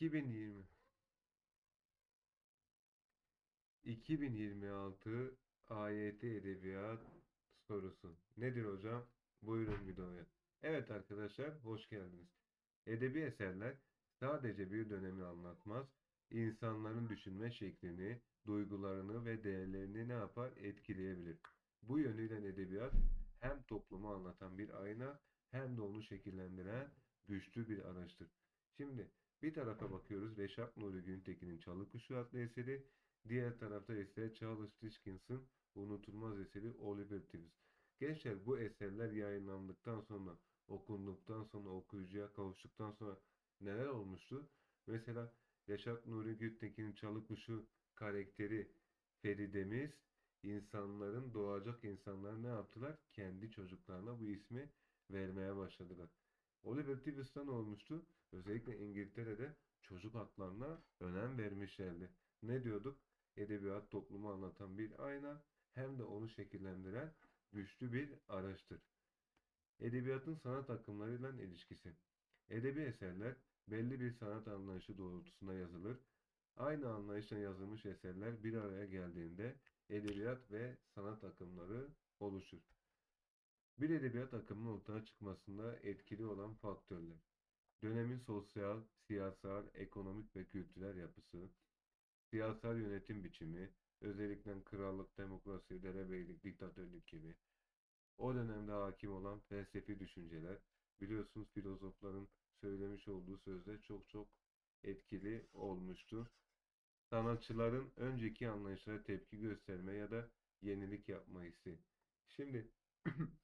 2020 2026 AYT Edebiyat sorusu. Nedir hocam? Buyurun videoya. Evet arkadaşlar, hoş geldiniz. Edebi eserler sadece bir dönemi anlatmaz, insanların düşünme şeklini, duygularını ve değerlerini ne yapar? Etkileyebilir. Bu yönüyle edebiyat hem toplumu anlatan bir ayna hem de onu şekillendiren güçlü bir araçtır. Şimdi bir tarafa bakıyoruz Reşat Nuri Güntekin'in Çalı Kuşu adlı eseri, diğer tarafta ise Charles Dickens'ın unutulmaz eseri Oliver Twist. Gençler bu eserler yayınlandıktan sonra, okunduktan sonra, okuyucuya kavuştuktan sonra neler olmuştu? Mesela Reşat Nuri Güntekin'in Çalı Kuşu karakteri Feride'miz insanların doğacak insanlar ne yaptılar? Kendi çocuklarına bu ismi vermeye başladılar. Oliver Twist'ten olmuştu? Özellikle İngiltere'de çocuk haklarına önem vermişlerdi. Ne diyorduk? Edebiyat toplumu anlatan bir ayna hem de onu şekillendiren güçlü bir araçtır. Edebiyatın sanat akımlarıyla ilişkisi. Edebi eserler belli bir sanat anlayışı doğrultusunda yazılır. Aynı anlayışla yazılmış eserler bir araya geldiğinde edebiyat ve sanat akımları oluşur. Bir edebiyat akımının ortaya çıkmasında etkili olan faktörler. Dönemin sosyal, siyasal, ekonomik ve kültürel yapısı, siyasal yönetim biçimi, özellikle krallık, demokrasi, derebeylik, diktatörlük gibi, o dönemde hakim olan felsefi düşünceler, biliyorsunuz filozofların söylemiş olduğu sözler çok çok etkili olmuştur. Sanatçıların önceki anlayışlara tepki gösterme ya da yenilik yapma hissi. Şimdi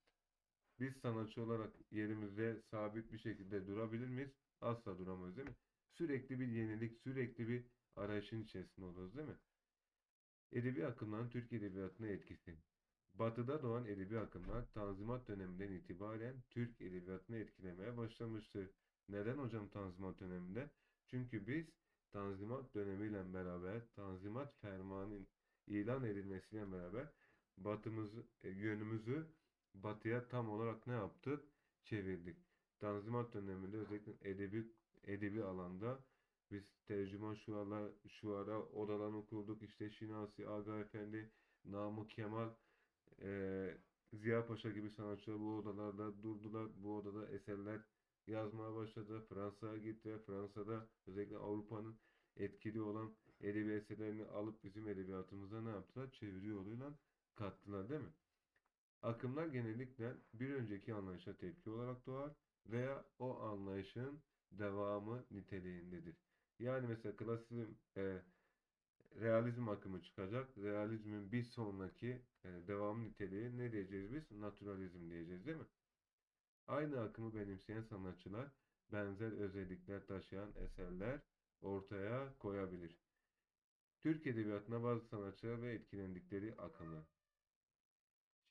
biz sanatçı olarak yerimizde sabit bir şekilde durabilir miyiz? Asla duramayız değil mi? Sürekli bir yenilik, sürekli bir arayışın içerisinde oluruz değil mi? Edebi akımların Türk Edebiyatı'na etkisi. Batı'da doğan edebi akımlar Tanzimat döneminden itibaren Türk Edebiyatı'nı etkilemeye başlamıştır. Neden hocam Tanzimat döneminde? Çünkü biz Tanzimat dönemiyle beraber Tanzimat fermanının ilan edilmesiyle beraber batımız, e, yönümüzü batıya tam olarak ne yaptık? Çevirdik. Tanzimat döneminde özellikle edebi edebi alanda biz tercüman şuara, şuara odalarını kurduk. İşte Şinasi Aga Efendi, Namık Kemal, e, Ziya Paşa gibi sanatçılar bu odalarda durdular. Bu odada eserler yazmaya başladı. Fransa'ya gitti. Fransa'da özellikle Avrupa'nın etkili olan edebi eserlerini alıp bizim edebiyatımıza ne yaptılar? Çeviri yoluyla kattılar değil mi? Akımlar genellikle bir önceki anlayışa tepki olarak doğar veya o anlayışın devamı niteliğindedir. Yani mesela klasizm, e, realizm akımı çıkacak. Realizmin bir sonraki e, devam niteliği ne diyeceğiz biz? Naturalizm diyeceğiz değil mi? Aynı akımı benimseyen sanatçılar benzer özellikler taşıyan eserler ortaya koyabilir. Türk Edebiyatı'na bazı sanatçılar ve etkilendikleri akımlar.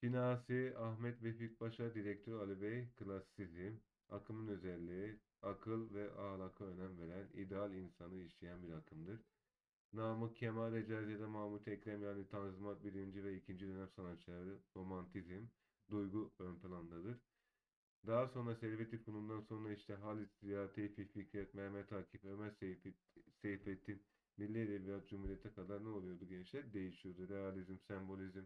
Şinasi, Ahmet Vefik Paşa, Direktör Ali Bey, Klasizm, akımın özelliği, akıl ve ahlaka önem veren, ideal insanı işleyen bir akımdır. Namık Kemal, Recazi'de Mahmut Ekrem yani Tanzimat 1. ve 2. dönem sanatçıları, romantizm, duygu ön plandadır. Daha sonra Servet-i Fünun'dan sonra işte Halit Ziya, Tevfik Fikret, Mehmet Akif, Ömer Seyfet, Seyfettin, Milli Edebiyat Cumhuriyete kadar ne oluyordu gençler? Değişiyordu. Realizm, sembolizm,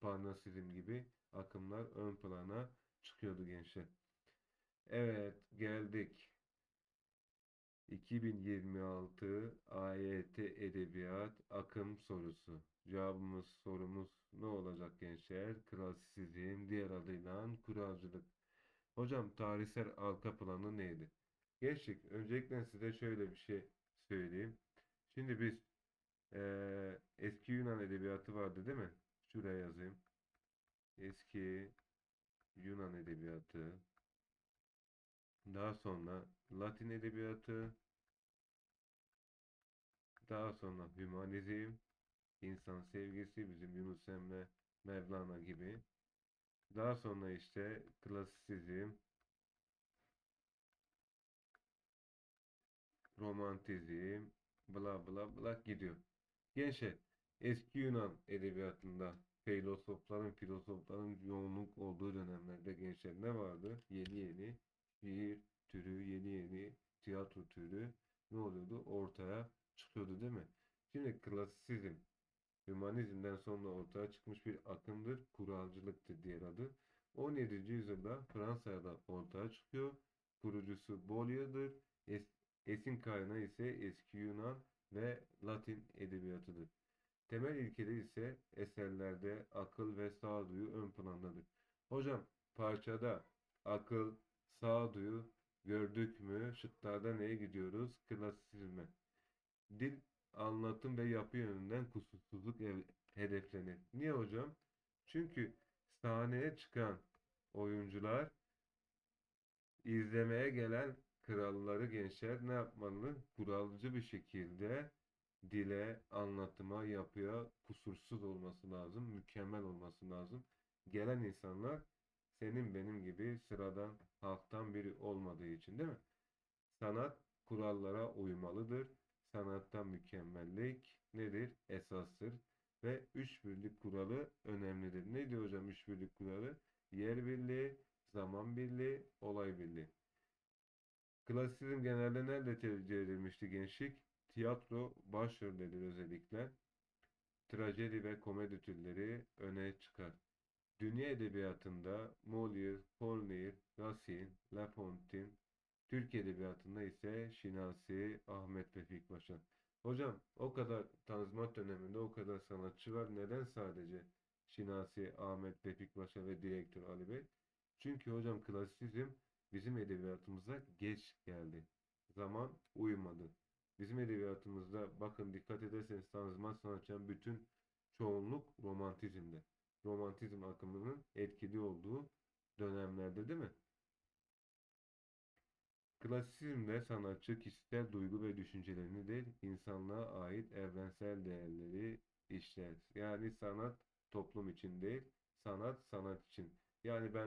parnasizm gibi akımlar ön plana çıkıyordu gençler. Evet geldik. 2026 AYT Edebiyat akım sorusu. Cevabımız sorumuz ne olacak gençler? Klasizm diğer adıyla kuralcılık. Hocam tarihsel arka planı neydi? Gençlik öncelikle size şöyle bir şey söyleyeyim. Şimdi biz eee, eski Yunan edebiyatı vardı değil mi? Şuraya yazayım. Eski Yunan edebiyatı. Daha sonra Latin edebiyatı. Daha sonra hümanizm, insan sevgisi bizim Yunus Emre, Mevlana gibi. Daha sonra işte klasisizm, romantizm, bla bla bla gidiyor. Gençler, eski Yunan edebiyatında filozofların, filozofların yoğunluk olduğu dönemlerde gençler ne vardı? Yeni yeni şiir türü, yeni yeni tiyatro türü ne oluyordu? Ortaya çıkıyordu değil mi? Şimdi klasisizm Hümanizmden sonra ortaya çıkmış bir akımdır. Kuralcılıktır diğer adı. 17. yüzyılda Fransa'da ortaya çıkıyor. Kurucusu Boileau'dur. Es, esin kaynağı ise eski Yunan ve Latin edebiyatıdır. Temel ilkeleri ise eserlerde akıl ve sağduyu ön plandadır. Hocam parçada akıl, sağduyu gördük mü? Şıklarda neye gidiyoruz? Klasizme. Dil, anlatım ve yapı yönünden kusursuzluk hedeflenir. Niye hocam? Çünkü sahneye çıkan oyuncular izlemeye gelen kralları gençler ne yapmalı? Kuralcı bir şekilde dile, anlatıma, yapıya kusursuz olması lazım, mükemmel olması lazım. Gelen insanlar senin benim gibi sıradan halktan biri olmadığı için değil mi? Sanat kurallara uymalıdır. Sanatta mükemmellik nedir? Esastır. Ve üç birlik kuralı önemlidir. Ne diyor hocam üç birlik kuralı? Yer birliği, zaman birliği, olay birliği. Klasizm genelde nerede tercih edilmişti gençlik? Tiyatro başrolleri özellikle. Trajedi ve komedi türleri öne çıkar. Dünya edebiyatında Molière, Corneille, Racine, La Fontaine, Türk edebiyatında ise Şinasi, Ahmet Vefik Paşa. Hocam o kadar Tanzimat döneminde o kadar sanatçı var. Neden sadece Şinasi, Ahmet Vefik Paşa ve direktör Ali Bey? Çünkü hocam klasizm bizim edebiyatımıza geç geldi. Zaman uymadı. Bizim edebiyatımızda bakın dikkat ederseniz Tanzimat sanatçıların bütün çoğunluk romantizmde. Romantizm akımının etkili olduğu dönemlerde değil mi? Klasizmde sanatçı kişisel duygu ve düşüncelerini değil, insanlığa ait evrensel değerleri işler. Yani sanat toplum için değil, sanat sanat için. Yani ben